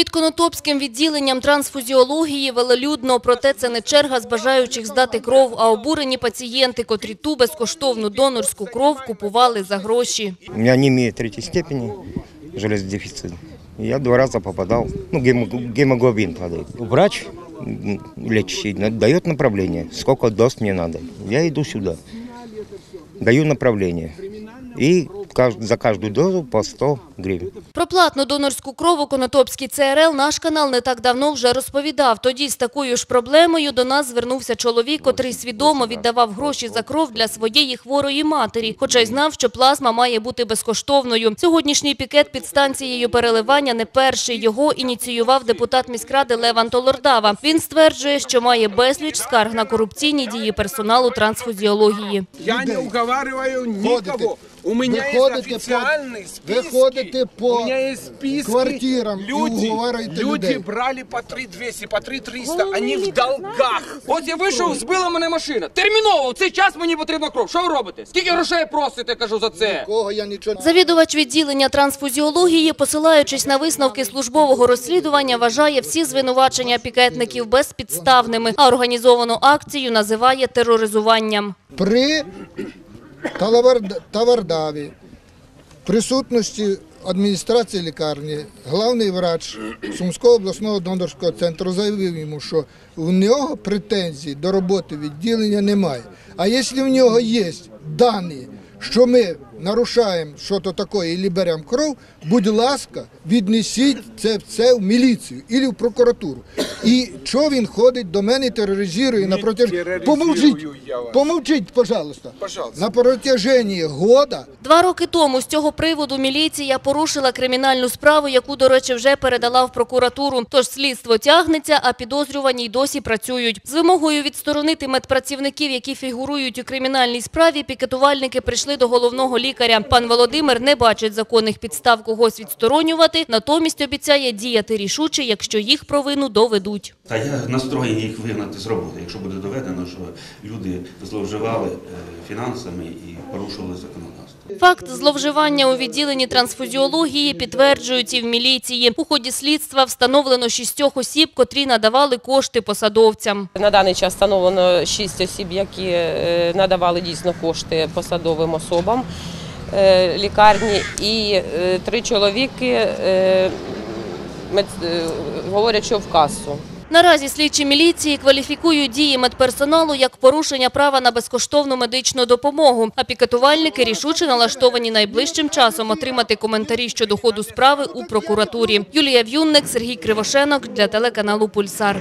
Під Конотопським відділенням трансфузіології велолюдно, проте це не черга з бажаючих здати кров, а обурені пацієнти, котрі ту безкоштовну донорську кров купували за гроші. У меня анемия третьей степени, железодефицит. Я два раза попадал, ну, гемо- гемоглобин падает. Врач лечащий на- дает направление, доз мне надо. Я иду сюда, даю направление. И кажд- за каждую дозу по 100 гривен. Про платну донорську кров у Конотопській ЦРЛ наш канал не так давно вже розповідав. Тоді з такою ж проблемою до нас звернувся чоловік, котрий свідомо віддавав гроші за кров для своєї хворої матері, хоча й знав, що плазма має бути безкоштовною. Сьогоднішній пікет під станцією переливання не перший. Його ініціював депутат міськради Леван Толордава. Він стверджує, що має безліч скарг на корупційні дії персоналу трансфузіології. Я не уговариваю никого. У меня есть Выходите официальные по- списки. выходите по У меня есть списки. квартирам и люди, уговариваете люди людей. брали по 3200, по 3300. Они в долгах. От я вийшов, збила мене машина. Терміново, в цей час мені потрібна кров. Що ви робите? Скільки грошей просите, кажу за це? Кого я нічого не Завідувач відділення трансфузіології, посилаючись на висновки службового розслідування, вважає всі звинувачення пікетників безпідставними, а організовану акцію називає тероризуванням. при Талавард- Тавардаві, присутності адміністрації лікарні, главний врач Сумського обласного донорського центру заявив йому, що в нього претензій до роботи відділення немає. А якщо в нього є дані, що ми нарушаємо щось таке і беремо кров, будь ласка, віднесіть це все в міліцію або в прокуратуру. І що він ходить до мене тероризує на протяженні... Помовчіть, помовчіть, пожалуйста. Пожалуйста. На протяженні года Два роки тому з цього приводу міліція порушила кримінальну справу, яку, до речі, вже передала в прокуратуру. Тож слідство тягнеться, а підозрювані й досі працюють. З вимогою відсторонити медпрацівників, які фігурують у кримінальній справі, пікетувальники прийшли до головного лікаря. Пан Володимир не бачить законних підстав когось відсторонювати, натомість обіцяє діяти рішуче, якщо їх провину доведуть. Та я настроєний їх вигнати з роботи, якщо буде доведено, що люди зловживали е, фінансами і порушували законодавство. Факт зловживання у відділенні трансфузіології підтверджують і в міліції. У ході слідства встановлено шістьох осіб, котрі надавали кошти посадовцям. На даний час встановлено шість осіб, які е, надавали дійсно кошти посадовим особам е, лікарні, і три чоловіки говорять, що в касу. Наразі слідчі міліції кваліфікують дії медперсоналу як порушення права на безкоштовну медичну допомогу, а пікетувальники рішуче налаштовані найближчим часом отримати коментарі щодо ходу справи у прокуратурі. Юлія В'юнник, Сергій Кривошенок для телеканалу «Пульсар».